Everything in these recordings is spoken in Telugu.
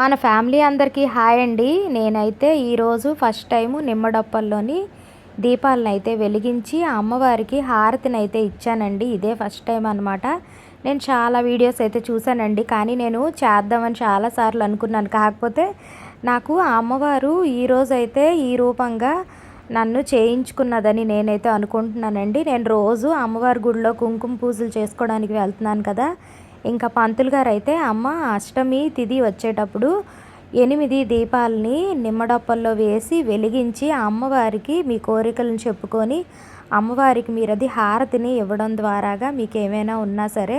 మన ఫ్యామిలీ అందరికీ హాయ్ అండి. నేనైతే ఈరోజు ఫస్ట్ టైము నిమ్మడప్పల్లోని దీపాలను అయితే వెలిగించి అమ్మవారికి హారతిని అయితే ఇచ్చానండి. ఇదే ఫస్ట్ టైం అనమాట నేను చాలా వీడియోస్ అయితే చూశానండి. కానీ నేను చేద్దామని చాలాసార్లు అనుకున్నాను. కాకపోతే నాకు ఆ అమ్మవారు ఈరోజు అయితే ఈ రూపంగా నన్ను చేయించుకున్నదని నేనైతే అనుకుంటున్నానండి. నేను రోజు అమ్మవారి గుడిలో కుంకుమ పూజలు చేసుకోవడానికి వెళ్తున్నాను కదా. ఇంకా పంతులు గారు అయితే అమ్మ అష్టమి తిది వచ్చేటప్పుడు ఎనిమిది దీపాలని నిమ్మడప్పల్లో వేసి వెలిగించి అమ్మవారికి మీ కోరికలను చెప్పుకొని అమ్మవారికి మీరు అది హారతిని ఇవ్వడం ద్వారాగా మీకు ఏమైనా ఉన్నా సరే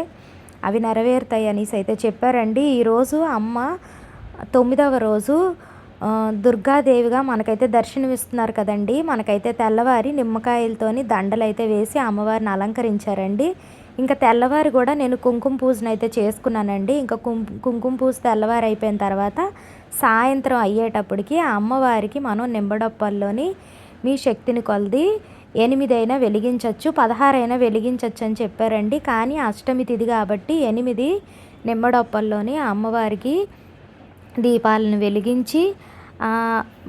అవి నెరవేరుతాయి అనేసి అయితే చెప్పారండి. ఈరోజు అమ్మ తొమ్మిదవ రోజు దుర్గాదేవిగా మనకైతే దర్శనమిస్తున్నారు కదండి. మనకైతే తెల్లవారి నిమ్మకాయలతోని దండలు అయితే వేసి అమ్మవారిని అలంకరించారండి. ఇంకా తెల్లవారు కూడా నేను కుంకుమ పూజను అయితే చేసుకున్నానండి. ఇంకా కుం కుంకుమ పూజ తెల్లవారి అయిపోయిన తర్వాత సాయంత్రం అయ్యేటప్పటికి ఆ అమ్మవారికి మనం నింబడప్పల్లోని మీ శక్తిని కొలది ఎనిమిదైనా వెలిగించవచ్చు పదహారైనా వెలిగించవచ్చు అని చెప్పారండి. కానీ అష్టమి తిది కాబట్టి ఎనిమిది నిమ్మడొప్పల్లోని అమ్మవారికి దీపాలను వెలిగించి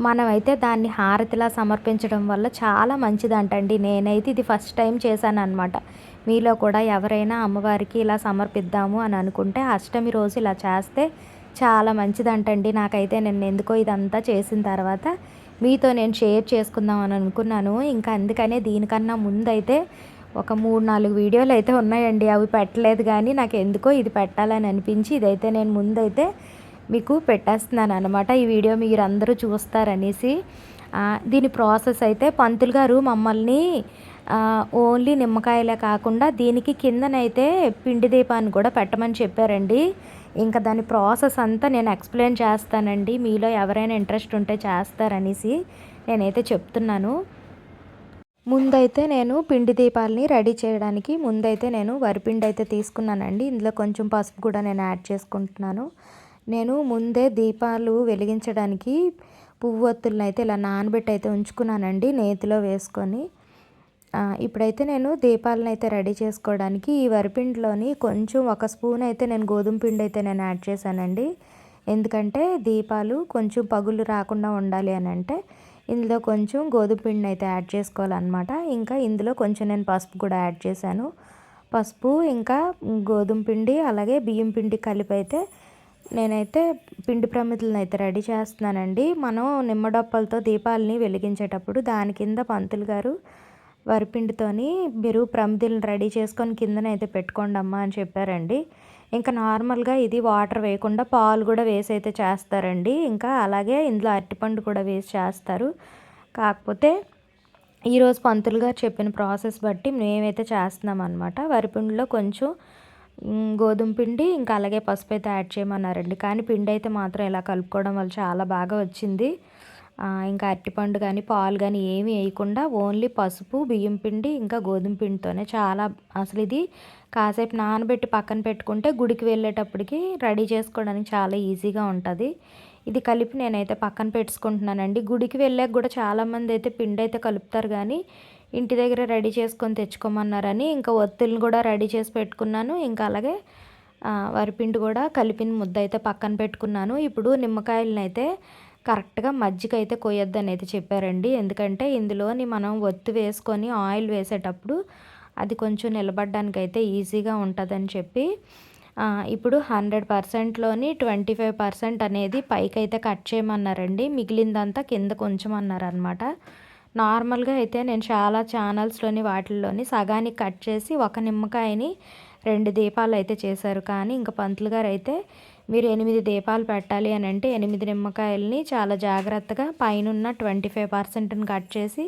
మనమైతే దాన్ని హారతిలా సమర్పించడం వల్ల చాలా మంచిదంటండి. నేనైతే ఇది ఫస్ట్ టైం చేశాను అనమాట మీలో కూడా ఎవరైనా అమ్మవారికి ఇలా సమర్పిద్దాము అని అనుకుంటే అష్టమి రోజు ఇలా చేస్తే చాలా మంచిదంటండి. నాకైతే నేను ఎందుకో ఇదంతా చేసిన తర్వాత మీతో నేను షేర్ చేసుకుందాం అని అనుకున్నాను. ఇంకా అందుకనే దీనికన్నా ముందైతే ఒక మూడు నాలుగు వీడియోలు అయితే ఉన్నాయండి. అవి పెట్టలేదు కానీ నాకు ఎందుకో ఇది పెట్టాలని అనిపించి ఇదైతే నేను ముందైతే మీకు పెట్టేస్తున్నాను అనమాట ఈ వీడియో మీరు అందరూ చూస్తారనేసి దీని ప్రాసెస్ అయితే పంతులు గారు మమ్మల్ని ఓన్లీ నిమ్మకాయలే కాకుండా దీనికి కిందనైతే పిండి దీపాన్ని కూడా పెట్టమని చెప్పారండి. ఇంకా దాని ప్రాసెస్ అంతా నేను ఎక్స్ప్లెయిన్ చేస్తానండి. మీలో ఎవరైనా ఇంట్రెస్ట్ ఉంటే చేస్తారనేసి నేనైతే చెప్తున్నాను. ముందైతే నేను పిండి దీపాలని రెడీ చేయడానికి ముందైతే నేను వరిపిండి అయితే తీసుకున్నానండి. ఇందులో కొంచెం పసుపు కూడా నేను యాడ్ చేసుకుంటున్నాను. నేను ముందే దీపాలు వెలిగించడానికి పువ్వొత్తులను అయితే ఇలా నానబెట్టి అయితే ఉంచుకున్నానండి నేతిలో వేసుకొని. ఇప్పుడైతే నేను దీపాలను అయితే రెడీ చేసుకోవడానికి ఈ వరిపిండిలోని కొంచెం ఒక స్పూన్ అయితే నేను గోధుమ పిండి అయితే నేను యాడ్ చేశానండి. ఎందుకంటే దీపాలు కొంచెం పగులు రాకుండా ఉండాలి అని అంటే ఇందులో కొంచెం గోధుమ పిండిని అయితే యాడ్ చేసుకోవాలన్నమాట. ఇంకా ఇందులో కొంచెం నేను పసుపు కూడా యాడ్ చేశాను. పసుపు ఇంకా గోధుమ పిండి అలాగే బియ్యం పిండి కలిపి అయితే నేనైతే పిండి ప్రమితులను అయితే రెడీ చేస్తున్నానండి. మనం నిమ్మడప్పలతో దీపాలని వెలిగించేటప్పుడు దాని కింద పంతులు గారు వరిపిండితోని మీరు ప్రమిదలను రెడీ చేసుకొని కిందనైతే పెట్టుకోండి అమ్మా అని చెప్పారండి. ఇంకా నార్మల్గా ఇది వాటర్ వేయకుండా పాలు కూడా వేసి అయితే చేస్తారండి. ఇంకా అలాగే ఇందులో అరటిపండు కూడా వేసి చేస్తారు. కాకపోతే ఈరోజు పంతులు గారు చెప్పిన ప్రాసెస్ బట్టి మేమైతే చేస్తున్నాం అనమాట వరిపిండిలో కొంచెం గోధుమ పిండి ఇంకా అలాగే పసుపు అయితే యాడ్ చేయమన్నారండి. కానీ పిండి అయితే మాత్రం ఇలా కలుపుకోవడం వల్ల చాలా బాగా వచ్చింది. ఇంకా అరటిపండు కానీ పాలు కానీ ఏమీ వేయకుండా ఓన్లీ పసుపు బియ్యం పిండి ఇంకా గోధుమ పిండితోనే చాలా అసలు ఇది కాసేపు నానబెట్టి పక్కన పెట్టుకుంటే గుడికి వెళ్ళేటప్పటికి రెడీ చేసుకోవడానికి చాలా ఈజీగా ఉంటుంది. ఇది కలిపి నేనైతే పక్కన పెట్టుకుంటున్నానండి. గుడికి వెళ్ళాక కూడా చాలామంది అయితే పిండి అయితే కలుపుతారు కానీ ఇంటి దగ్గర రెడీ చేసుకొని తెచ్చుకోమన్నారని ఇంకా ఒత్తులను కూడా రెడీ చేసి పెట్టుకున్నాను. ఇంకా అలాగే వరిపిండి కూడా కలిపిన ముద్ద అయితే పక్కన పెట్టుకున్నాను. ఇప్పుడు నిమ్మకాయలను అయితే కరెక్ట్గా మజ్జిగ అయితే కొయ్యొద్దని అయితే చెప్పారండి. ఎందుకంటే ఇందులోని మనం ఒత్తి వేసుకొని ఆయిల్ వేసేటప్పుడు అది కొంచెం నిలబడడానికి అయితే ఈజీగా ఉంటుందని చెప్పి ఇప్పుడు హండ్రెడ్ పర్సెంట్లోని ట్వంటీ ఫైవ్ పర్సెంట్ అనేది పైకి అయితే కట్ చేయమన్నారండి. మిగిలిందంతా కింద కొంచెం అన్నారనమాట నార్మల్గా అయితే నేను చాలా ఛానల్స్లోని వాటిల్లోని సగానికి కట్ చేసి ఒక నిమ్మకాయని రెండు దీపాలు అయితే చేశారు. కానీ ఇంకా పంతులు గారు అయితే మీరు ఎనిమిది దీపాలు పెట్టాలి అని అంటే ఎనిమిది నిమ్మకాయలని చాలా జాగ్రత్తగా పైన ట్వంటీ ఫైవ్ పర్సెంట్ని కట్ చేసి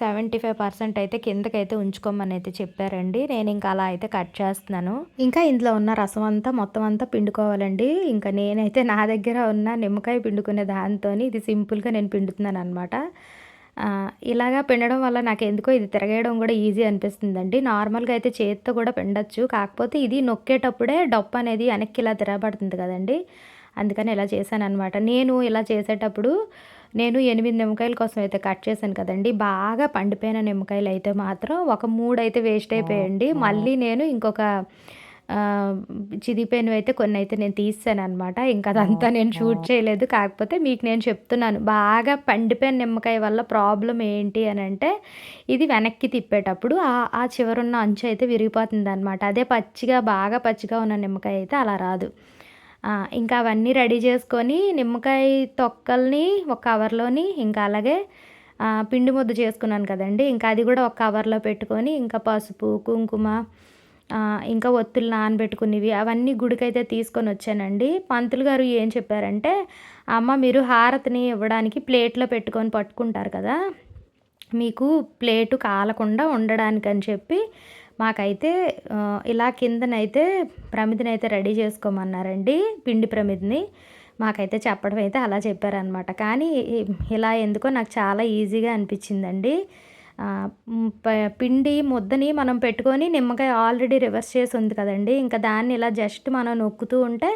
సెవెంటీ ఫైవ్ పర్సెంట్ అయితే కిందకైతే ఉంచుకోమని అయితే చెప్పారండి. నేను ఇంకా అలా అయితే కట్ చేస్తున్నాను. ఇంకా ఇందులో ఉన్న రసం అంతా మొత్తం అంతా పిండుకోవాలండి. ఇంకా నేనైతే నా దగ్గర ఉన్న నిమ్మకాయ పిండుకునే దాంతో ఇది సింపుల్గా నేను పిండుతున్నాను అనమాట ఇలాగా పిండడం వల్ల నాకు ఎందుకో ఇది తిరగేయడం కూడా ఈజీ అనిపిస్తుందండి. నార్మల్గా అయితే చేతితో కూడా పిండొచ్చు. కాకపోతే ఇది నొక్కేటప్పుడే డప్పు అనేది వెనక్కి ఇలా తిరగబడుతుంది కదండి. అందుకని ఇలా చేశాను అనమాట నేను ఇలా చేసేటప్పుడు నేను ఎనిమిది నిమ్మకాయల కోసం అయితే కట్ చేశాను కదండి. బాగా పండిపోయిన నిమ్మకాయలు అయితే మాత్రం ఒక మూడు అయితే వేస్ట్ అయిపోయండి మళ్ళీ నేను ఇంకొక చిదిపోయినవి అయితే కొన్ని అయితే నేను తీసాను అనమాట ఇంకా అదంతా నేను షూట్ చేయలేదు. కాకపోతే మీకు నేను చెప్తున్నాను. బాగా పండిపోయిన నిమ్మకాయ వల్ల ప్రాబ్లం ఏంటి అని అంటే ఇది వెనక్కి తిప్పేటప్పుడు ఆ చివరున్న అంచు అయితే విరిగిపోతుంది అనమాట అదే పచ్చిగా బాగా పచ్చిగా ఉన్న నిమ్మకాయ అయితే అలా రాదు. ఇంకా అవన్నీ రెడీ చేసుకొని నిమ్మకాయ తొక్కల్ని ఒక కవర్లోని ఇంకా అలాగే పిండి ముద్ద చేసుకున్నాను కదండి. ఇంకా అది కూడా ఒక కవర్లో పెట్టుకొని ఇంకా పసుపు కుంకుమ ఇంకా ఒత్తులు నానబెట్టుకునేవి అవన్నీ గుడికైతే తీసుకొని వచ్చానండి. పంతులు గారు ఏం చెప్పారంటే అమ్మ మీరు హారతిని ఇవ్వడానికి ప్లేట్లో పెట్టుకొని పట్టుకుంటారు కదా మీకు ప్లేటు కాలకుండా ఉండడానికి అని చెప్పి మాకైతే ఇలా కిందనైతే ప్రమిదిని అయితే రెడీ చేసుకోమన్నారండి పిండి ప్రమిదిని. మాకైతే చెప్పడం అయితే అలా చెప్పారనమాట కానీ ఇలా ఎందుకో నాకు చాలా ఈజీగా అనిపించిందండి. పిండి ముద్దని మనం పెట్టుకొని నిమ్మకాయ ఆల్రెడీ రివర్స్ చేసి ఉంది కదండి. ఇంకా దాన్ని ఇలా జస్ట్ మనం నొక్కుతూ ఉంటే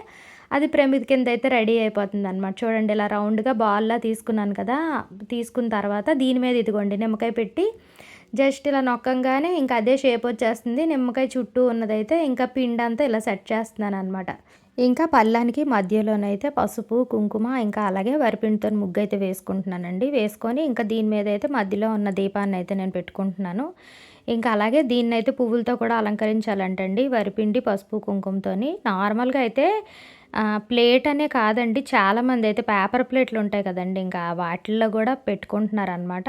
అది ప్రమిది కింద అయితే రెడీ అయిపోతుంది అనమాట చూడండి ఇలా రౌండ్గా బాల్లా తీసుకున్నాను కదా. తీసుకున్న తర్వాత దీని మీద ఇదిగోండి నిమ్మకాయ పెట్టి జస్ట్ ఇలా నొక్కంగానే ఇంకా అదే షేప్ వచ్చేస్తుంది. నిమ్మకాయ చుట్టూ ఉన్నదైతే ఇంకా పిండి అంతా ఇలా సెట్ చేస్తున్నాను అనమాట ఇంకా పళ్ళానికి మధ్యలోనైతే పసుపు కుంకుమ ఇంకా అలాగే వరిపిండితో ముగ్గు అయితే వేసుకుంటున్నానండి. వేసుకొని ఇంకా దీని మీద అయితే మధ్యలో ఉన్న దీపాన్ని అయితే నేను పెట్టుకుంటున్నాను. ఇంకా అలాగే దీన్ని అయితే పువ్వులతో కూడా అలంకరించాలంటండి. వరిపిండి పసుపు కుంకుమతో నార్మల్గా అయితే ప్లేట్ అనే కాదండి. చాలామంది అయితే పేపర్ ప్లేట్లు ఉంటాయి కదండి. ఇంకా వాటిల్లో కూడా పెట్టుకుంటున్నారు అనమాట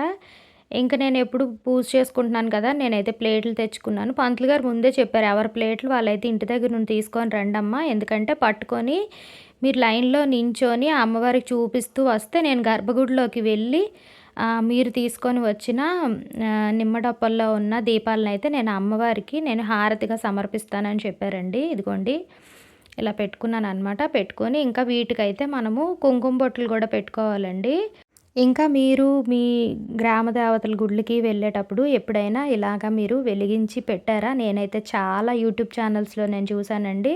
ఇంకా నేను ఎప్పుడు పూజ చేసుకుంటున్నాను కదా నేనైతే ప్లేట్లు తెచ్చుకున్నాను. పంతులు గారు ముందే చెప్పారు ఎవరి ప్లేట్లు వాళ్ళైతే ఇంటి దగ్గర నుండి తీసుకొని రండమ్మా. ఎందుకంటే పట్టుకొని మీరు లైన్లో నించొని అమ్మవారికి చూపిస్తూ వస్తే నేను గర్భగుడిలోకి వెళ్ళి మీరు తీసుకొని వచ్చిన నిమ్మడప్పల్లో ఉన్న దీపాలను అయితే నేను అమ్మవారికి నేను హారతిగా సమర్పిస్తానని చెప్పారండి. ఇదిగోండి ఇలా పెట్టుకున్నాను అనమాట పెట్టుకొని ఇంకా వీటికైతే మనము కుంకుమ బొట్టులు కూడా పెట్టుకోవాలండి. ఇంకా మీరు మీ గ్రామ దేవతల గుళ్ళకి వెళ్ళేటప్పుడు ఎప్పుడైనా ఇలాగ మీరు వెలిగించి పెట్టారా? నేనైతే చాలా యూట్యూబ్ ఛానల్స్లో నేను చూశానండి.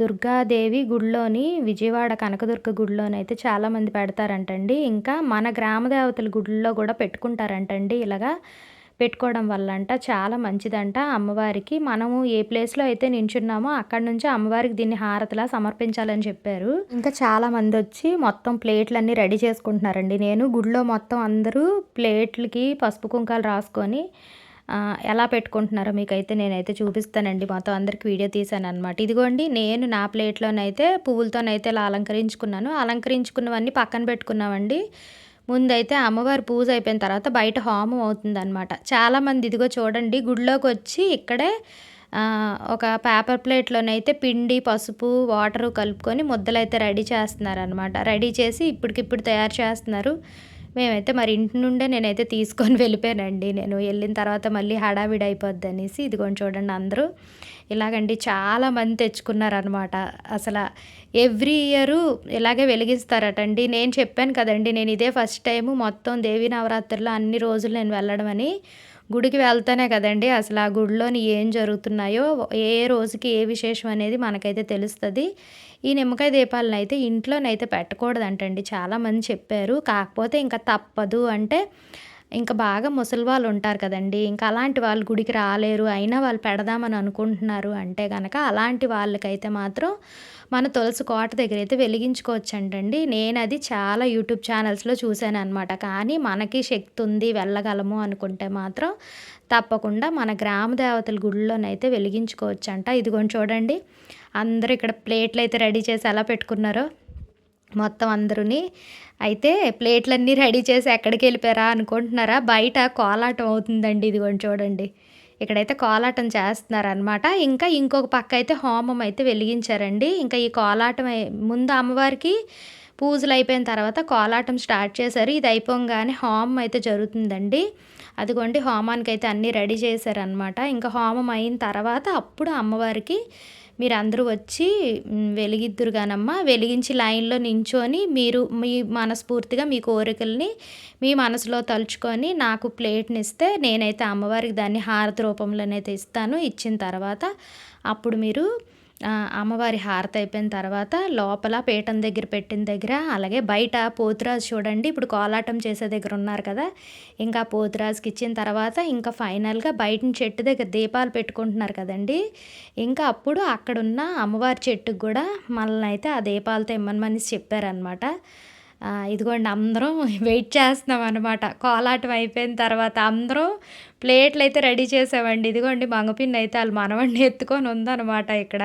దుర్గాదేవి గుడిలోని విజయవాడ కనకదుర్గ గుడిలోనైతే చాలామంది పెడతారంటండి. ఇంకా మన గ్రామ దేవతల గుడిలో కూడా పెట్టుకుంటారంటండి ఇలాగా. పెట్టుకోవడం వల్ల అంట చాలా మంచిదంట అమ్మవారికి. మనము ఏ ప్లేస్లో అయితే నించున్నామో అక్కడ నుంచి అమ్మవారికి దీన్ని హారతిలా సమర్పించాలని చెప్పారు. ఇంకా చాలా మంది వచ్చి మొత్తం ప్లేట్లన్నీ రెడీ చేసుకుంటున్నారండి. నేను గుడిలో మొత్తం అందరూ ప్లేట్లకి పసుపు కుంకాలు రాసుకొని ఎలా పెట్టుకుంటున్నారో మీకైతే నేనైతే చూపిస్తానండి. మొత్తం అందరికి వీడియో తీసాను అనమాట ఇదిగోండి నేను నా ప్లేట్లోనైతే పువ్వులతోనైతే ఇలా అలంకరించుకున్నాను. అలంకరించుకున్నవన్నీ పక్కన పెట్టుకున్నామండి. ముందైతే అమ్మవారి పూజ అయిపోయిన తర్వాత బయట హోమం అవుతుందన్నమాట. చాలామంది ఇదిగో చూడండి గుడిలోకి వచ్చి ఇక్కడే ఒక పేపర్ ప్లేట్లోనైతే పిండి పసుపు వాటరు కలుపుకొని ముద్దలైతే రెడీ చేస్తున్నారనమాట రెడీ చేసి ఇప్పటికిప్పుడు తయారు చేస్తున్నారు. మేమైతే మరి ఇంటి నుండే నేనైతే తీసుకొని వెళ్ళిపోయానండి. నేను వెళ్ళిన తర్వాత మళ్ళీ హడావిడి అయిపోద్ది అనేసి ఇదిగోండి చూడండి అందరూ. ఇలాగండి చాలామంది తెచ్చుకున్నారనమాట అసలు ఎవ్రీ ఇయరు ఇలాగే వెలిగిస్తారటండి. నేను చెప్పాను కదండి నేను ఇదే ఫస్ట్ టైము మొత్తం దేవీ నవరాత్రుల్లో అన్ని రోజులు నేను వెళ్ళడం అని. గుడికి వెళ్తానే కదండి అసలు ఆ గుడిలోని ఏం జరుగుతున్నాయో ఏ రోజుకి ఏ విశేషం అనేది మనకైతే తెలుస్తుంది. ఈ నిమ్మకాయ దీపాలను అయితే ఇంట్లోనైతే పెట్టకూడదంటండి. చాలామంది చెప్పారు. కాకపోతే ఇంకా తప్పదు అంటే ఇంకా బాగా ముసలి వాళ్ళు ఉంటారు కదండి. ఇంకా అలాంటి వాళ్ళు గుడికి రాలేరు. అయినా వాళ్ళు పెడదామని అనుకుంటున్నారు అంటే కనుక అలాంటి వాళ్ళకైతే మాత్రం మన తులసి కోట దగ్గర అయితే వెలిగించుకోవచ్చంటండి. నేను అది చాలా యూట్యూబ్ ఛానల్స్లో చూశాను అనమాట కానీ మనకి శక్తి ఉంది వెళ్ళగలము అనుకుంటే మాత్రం తప్పకుండా మన గ్రామ దేవతల గుడిలోనైతే వెలిగించుకోవచ్చంట. ఇదిగోని చూడండి. అందరూ ఇక్కడ ప్లేట్లు అయితే రెడీ చేసి ఎలా పెట్టుకున్నారో. మొత్తం అందరూని. అయితే ప్లేట్లన్నీ రెడీ చేసి ఎక్కడికి వెళ్ళిపోయారా అనుకుంటున్నారా? బయట కోలాటం అవుతుందండి ఇదిగోండి చూడండి. ఇక్కడైతే కోలాటం చేస్తున్నారనమాట ఇంకా ఇంకొక పక్క అయితే హోమం అయితే వెలిగించారండి. ఇంకా ఈ కోలాటం ముందు అమ్మవారికి పూజలు అయిపోయిన తర్వాత కోలాటం స్టార్ట్ చేశారు. ఇది అయిపోగానే హోమం అయితే జరుగుతుందండి. అదిగోండి హోమానికి అయితే అన్నీ రెడీ చేశారనమాట ఇంకా హోమం అయిన తర్వాత అప్పుడు అమ్మవారికి మీరందరూ వచ్చి వెలిగిద్దురు కానమ్మా వెలిగించి లైన్లో నించొని మీరు మీ మనస్ఫూర్తిగా మీ కోరికల్ని మీ మనసులో తలుచుకొని నాకు ప్లేట్ని ఇస్తే నేనైతే అమ్మవారికి దాన్ని హారతి రూపంలోనైతే ఇస్తాను. ఇచ్చిన తర్వాత అప్పుడు మీరు అమ్మవారి హారతి అయిపోయిన తర్వాత లోపల పీఠం దగ్గర పెట్టిన దగ్గర అలాగే బయట పోతురాజు చూడండి ఇప్పుడు కోలాటం చేసే దగ్గర ఉన్నారు కదా ఇంకా పోతురాజుకి ఇచ్చిన తర్వాత ఇంకా ఫైనల్గా బయట చెట్టు దగ్గర దీపాలు పెట్టుకుంటున్నారు కదండి. ఇంకా అప్పుడు అక్కడున్న అమ్మవారి చెట్టుకు కూడా మనల్ని అయితే ఆ దీపాలతో ఇమ్మని చెప్పారనమాట ఇదిగోండి అందరం వెయిట్ చేస్తున్నాం అనమాట కోలాటం అయిపోయిన తర్వాత అందరం ప్లేట్లు అయితే రెడీ చేసామండి. ఇదిగోండి మంగపిన్ని అయితే వాళ్ళు మనవండి ఎత్తుకొని ఉందన్నమాట ఇక్కడ.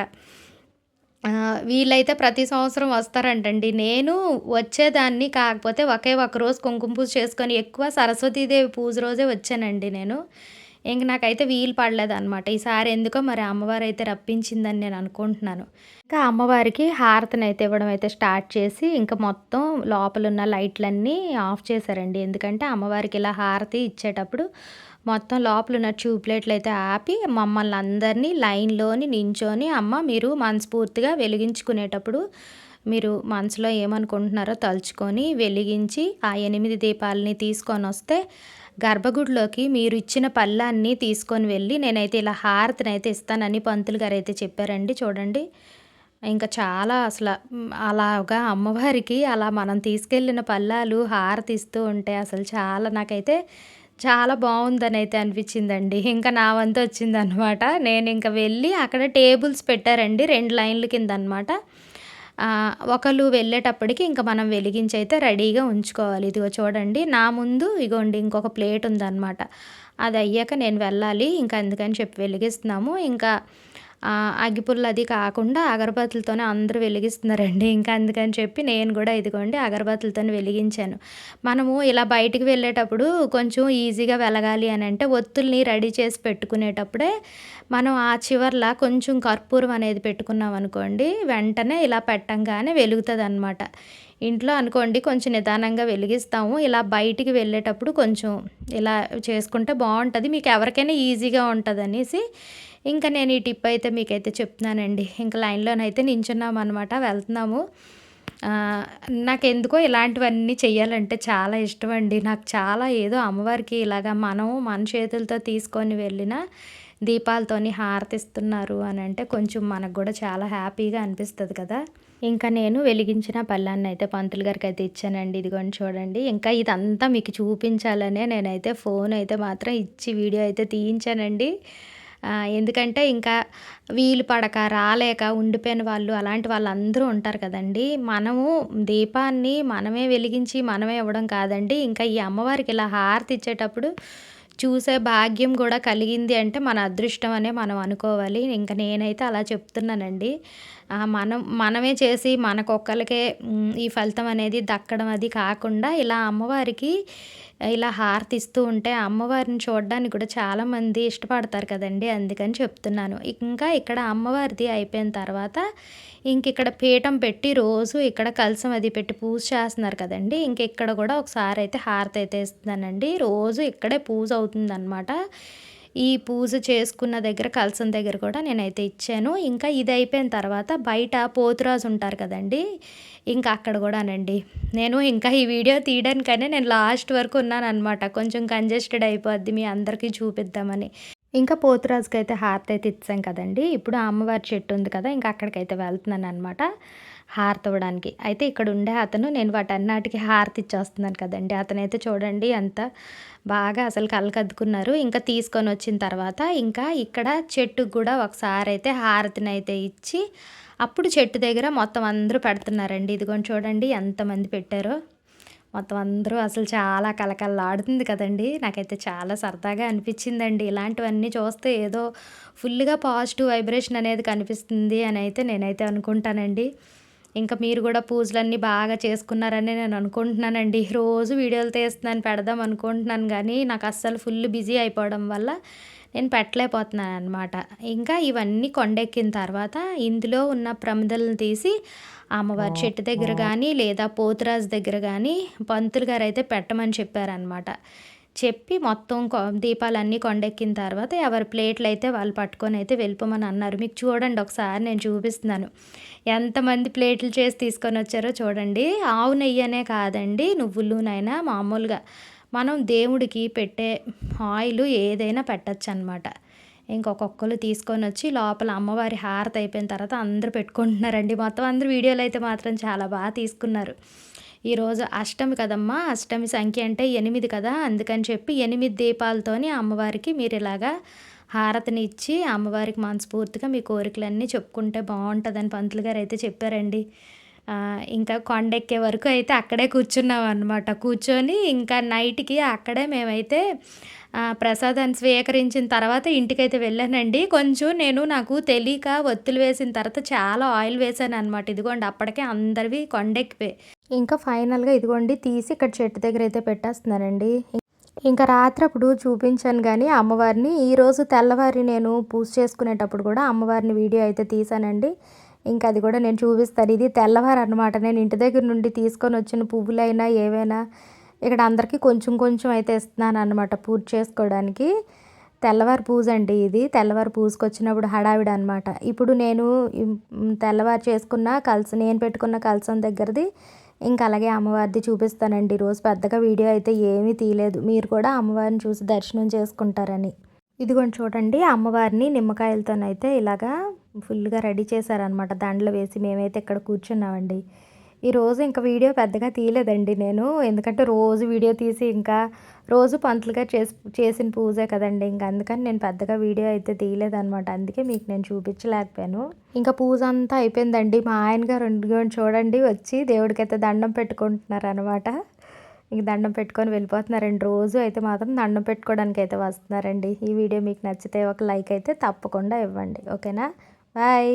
వీళ్ళైతే ప్రతి సంవత్సరం వస్తారంటండి. నేను వచ్చేదాన్ని కాకపోతే ఒకే ఒక రోజు కుంకుమ పూజ చేసుకొని ఎక్కువ సరస్వతీదేవి పూజ రోజే వచ్చానండి నేను. ఇంక నాకైతే వీలు పడలేదు అనమాట ఈసారి ఎందుకో మరి అమ్మవారు అయితే రప్పించిందని నేను అనుకుంటున్నాను. ఇంకా అమ్మవారికి హారతిని అయితే ఇవ్వడం అయితే స్టార్ట్ చేసి ఇంకా మొత్తం లోపల ఉన్న లైట్లన్నీ ఆఫ్ చేశారండి. ఎందుకంటే అమ్మవారికి ఇలా హారతి ఇచ్చేటప్పుడు మొత్తం లోపల ఉన్న ట్యూబ్లైట్లు అయితే ఆపి మమ్మల్ని అందరినీ లైన్లోని నించొని అమ్మ మీరు మనస్ఫూర్తిగా వెలిగించుకునేటప్పుడు మీరు మనసులో ఏమనుకుంటున్నారో తలుచుకొని వెలిగించి ఆ ఎనిమిది దీపాలని తీసుకొని వస్తే గర్భగుడిలోకి మీరు ఇచ్చిన పళ్ళాన్ని తీసుకొని వెళ్ళి నేనైతే ఇలా హారతిని అయితే ఇస్తానని పంతులు గారు అయితే చెప్పారండి. చూడండి. ఇంకా చాలా అసలు అలాగా అమ్మవారికి అలా మనం తీసుకెళ్ళిన పళ్ళాలు హారతి ఇస్తూ ఉంటే అసలు చాలా నాకైతే చాలా బాగుందని అయితే అనిపించిందండి. ఇంకా నా వంతు వచ్చిందనమాట నేను ఇంకా వెళ్ళి అక్కడ టేబుల్స్ పెట్టారండి. రెండు లైన్ల కింద అనమాట ఒకళ్ళు వెళ్ళేటప్పటికి ఇంకా మనం వెలిగించి అయితే రెడీగా ఉంచుకోవాలి. ఇదిగో చూడండి నా ముందు ఇగోండి ఇంకొక ప్లేట్ ఉందన్నమాట. అది అయ్యాక నేను వెళ్ళాలి ఇంకా అందుకని చెప్పి వెలిగిస్తున్నాము. ఇంకా అగ్గిపుల్ల అది కాకుండా అగరబత్తులతోనే అందరూ వెలిగిస్తున్నారండి. ఇంకా అందుకని చెప్పి నేను కూడా ఇదిగోండి అగరబత్తులతోనే వెలిగించాను. మనము ఇలా బయటికి వెళ్ళేటప్పుడు కొంచెం ఈజీగా వెలగాలి అని అంటే ఒత్తుల్ని రెడీ చేసి పెట్టుకునేటప్పుడే మనం ఆ చివర్లా కొంచెం కర్పూరం అనేది పెట్టుకున్నాం అనుకోండి వెంటనే ఇలా పెట్టంగానే వెలుగుతుంది అనమాట ఇంట్లో అనుకోండి కొంచెం నిదానంగా వెలిగిస్తాము. ఇలా బయటికి వెళ్ళేటప్పుడు కొంచెం ఇలా చేసుకుంటే బాగుంటుంది. మీకు ఎవరికైనా ఈజీగా ఉంటుంది అనేసి ఇంకా నేను ఈ టిప్ అయితే మీకైతే చెప్తున్నానండి. ఇంకా లైన్లోనైతే నించున్నాం అనమాట వెళ్తున్నాము. నాకు ఎందుకో ఇలాంటివన్నీ చేయాలంటే చాలా ఇష్టం అండి నాకు చాలా ఏదో అమ్మవారికి ఇలాగా మనం మన చేతులతో తీసుకొని వెళ్ళిన దీపాలతోని హారతిస్తున్నారు అని అంటే కొంచెం మనకు కూడా చాలా హ్యాపీగా అనిపిస్తుంది కదా. ఇంకా నేను వెలిగించిన పళ్ళాన్ని అయితే పంతులు గారికి అయితే ఇచ్చానండి. ఇదిగోండి చూడండి. ఇంకా ఇదంతా మీకు చూపించాలనే నేనైతే ఫోన్ అయితే మాత్రం ఇచ్చి వీడియో అయితే తీయించానండి. ఎందుకంటే ఇంకా వీలు పడక రాలేక ఉండిపోయిన వాళ్ళు అలాంటి వాళ్ళందరూ ఉంటారు కదండి. మనము దీపాన్ని మనమే వెలిగించి మనమే ఇవ్వడం కాదండి. ఇంకా ఈ అమ్మవారికి ఇలా హారతి ఇచ్చేటప్పుడు చూసే భాగ్యం కూడా కలిగింది అంటే మన అదృష్టం అనే మనం అనుకోవాలి. ఇంకా నేనైతే అలా చెప్తున్నానండి. మనం మనమే చేసి మనకొక్కరికే ఈ ఫలితం అనేది దక్కడం అది కాకుండా ఇలా అమ్మవారికి ఇలా హారతి ఇస్తూ ఉంటే అమ్మవారిని చూడడానికి కూడా చాలామంది ఇష్టపడతారు కదండి అందుకని చెప్తున్నాను. ఇంకా ఇక్కడ అమ్మవారిది అయిపోయిన తర్వాత ఇంక ఇక్కడ పీఠం పెట్టి రోజు ఇక్కడ కలసం అది పెట్టి పూజ చేస్తున్నారు కదండి ఇంక ఇక్కడ కూడా ఒకసారి అయితే హారతి అయితే ఇస్తున్నానండి. రోజు ఇక్కడే పూజ అవుతుందన్నమాట. ఈ పూజ చేసుకున్న దగ్గర కలసం దగ్గర కూడా నేనైతే ఇచ్చాను. ఇంకా ఇది అయిపోయిన తర్వాత బయట పోతురాజు ఉంటారు కదండి ఇంకా అక్కడ కూడానండి. నేను ఇంకా ఈ వీడియో తీయడానికనే నేను లాస్ట్ వరకు ఉన్నాను అనమాట కొంచెం కంజెస్టెడ్ అయిపోద్ది మీ అందరికీ చూపిద్దామని. ఇంకా పోతురాజుకి అయితే హారతి అయితే ఇచ్చాం కదండి. ఇప్పుడు అమ్మవారి చెట్టు ఉంది కదా ఇంకా అక్కడికైతే వెళ్తున్నాను అనమాట హారతి ఇవ్వడానికి అయితే ఇక్కడ ఉండే అతను నేను వాటన్నిటికి హారతి ఇచ్చేస్తున్నాను కదండి. అతనైతే చూడండి ఎంత బాగా అసలు కలకద్దుకున్నారు ఇంకా తీసుకొని వచ్చిన తర్వాత ఇంకా ఇక్కడ చెట్టుకు కూడా ఒకసారి అయితే హారతిని అయితే ఇచ్చి అప్పుడు చెట్టు దగ్గర మొత్తం అందరూ పెడుతున్నారండి. ఇదిగోండి చూడండి ఎంతమంది పెట్టారో. మొత్తం అందరూ అసలు చాలా కలకల్లాడుతుంది కదండి. నాకైతే చాలా సరదాగా అనిపించిందండి. ఇలాంటివన్నీ చూస్తే ఏదో ఫుల్గా పాజిటివ్ వైబ్రేషన్ అనేది కనిపిస్తుంది అని అయితే నేనైతే అనుకుంటానండి. ఇంకా మీరు కూడా పూజలన్నీ బాగా చేసుకున్నారని నేను అనుకుంటున్నానండి. రోజు వీడియోలు తీస్తున్నాను పెడదాం అనుకుంటున్నాను కానీ నాకు అస్సలు ఫుల్ బిజీ అయిపోవడం వల్ల నేను పెట్టలేకపోతున్నాను అనమాట ఇంకా ఇవన్నీ కొండెక్కిన తర్వాత ఇందులో ఉన్న ప్రమిదలను తీసి అమ్మవారి చెట్టు దగ్గర కానీ లేదా పోతురాజు దగ్గర కానీ పంతులు గారు అయితే పెట్టమని చెప్పారనమాట చెప్పి మొత్తం కొ- దీపాలన్నీ కొండెక్కిన తర్వాత ఎవరి ప్లేట్లు అయితే వాళ్ళు పట్టుకొని అయితే వెళ్ళిపోమని అన్నారు. మీకు చూడండి ఒకసారి నేను చూపిస్తున్నాను. ఎంతమంది ప్లేట్లు చేసి తీసుకొని వచ్చారో చూడండి. ఆవు నెయ్యనే కాదండి నువ్వులునైనా మామూలుగా. మనం దేవుడికి పెట్టే ఆయిల్ ఏదైనా పెట్టచ్చు అనమాట ఇంకొకొక్కరు తీసుకొని వచ్చి లోపల అమ్మవారి హారతి అయిపోయిన తర్వాత అందరూ పెట్టుకుంటున్నారండి. మొత్తం అందరూ వీడియోలు అయితే మాత్రం చాలా బాగా తీసుకున్నారు. ఈరోజు అష్టమి కదమ్మా. అష్టమి సంఖ్య అంటే ఎనిమిది కదా. అందుకని చెప్పి ఎనిమిది దీపాలతోని అమ్మవారికి మీరు ఇలాగా హారతిని ఇచ్చి అమ్మవారికి మనస్ఫూర్తిగా మీ కోరికలన్నీ చెప్పుకుంటే బాగుంటుందని పంతులు గారు అయితే చెప్పారండి. ఇంకా కొండెక్కే వరకు అయితే అక్కడే కూర్చున్నాం అనమాట కూర్చొని ఇంకా నైట్కి అక్కడే మేమైతే ప్రసాదాన్ని స్వీకరించిన తర్వాత ఇంటికైతే వెళ్ళానండి. కొంచెం నేను నాకు తెలియక ఒత్తులు వేసిన తర్వాత చాలా ఆయిల్ వేసాను అనమాట ఇదిగోండి అప్పటికే అందరివి కొండెక్కిపోయి ఇంకా ఫైనల్గా ఇదిగోండి తీసి ఇక్కడ చెట్టు దగ్గర అయితే పెట్టేస్తున్నానండి ఇంకా రాత్రి అప్పుడు చూపించాను కానీ అమ్మవారిని. ఈరోజు తెల్లవారి నేను పూజ చేసుకునేటప్పుడు కూడా అమ్మవారిని వీడియో అయితే తీసానండి. ఇంకా అది కూడా నేను చూపిస్తాను. ఇది తెల్లవారు అనమాట నేను ఇంటి దగ్గర నుండి తీసుకొని వచ్చిన పువ్వులైనా ఏవైనా ఇక్కడ అందరికీ కొంచెం కొంచెం అయితే ఇస్తున్నాను అనమాట పూజ చేసుకోవడానికి. తెల్లవారు పూజ అండి ఇది. తెల్లవారు పూజకి వచ్చినప్పుడు హడావిడి అనమాట ఇప్పుడు నేను తెల్లవారు చేసుకున్న కలస నేను పెట్టుకున్న కలసం దగ్గరది ఇంకా అలాగే అమ్మవారిది చూపిస్తానండి. రోజు పెద్దగా వీడియో అయితే ఏమీ తీయలేదు. మీరు కూడా అమ్మవారిని చూసి దర్శనం చేసుకుంటారని. ఇదిగోండి చూడండి అమ్మవారిని నిమ్మకాయలతోనైతే ఇలాగా ఫుల్గా రెడీ చేశారనమాట దాంట్లో వేసి మేమైతే ఇక్కడ కూర్చున్నామండి. ఈరోజు ఇంకా వీడియో పెద్దగా తీయలేదండి నేను. ఎందుకంటే రోజు వీడియో తీసి ఇంకా రోజు పంతులుగా చేసి చేసిన పూజే కదండి. ఇంకా అందుకని నేను పెద్దగా వీడియో అయితే తీయలేదనమాట అందుకే మీకు నేను చూపించలేకపోయాను. ఇంకా పూజ అంతా అయిపోయిందండి. మా ఆయన గారు చూడండి వచ్చి దేవుడికైతే దండం పెట్టుకుంటున్నారు అనమాట ఇంక దండం పెట్టుకొని వెళ్ళిపోతున్నారండి రోజు అయితే మాత్రం దండం పెట్టుకోవడానికి అయితే వస్తున్నారండి. ఈ వీడియో మీకు నచ్చితే ఒక లైక్ అయితే తప్పకుండా ఇవ్వండి. ఓకేనా? బాయ్.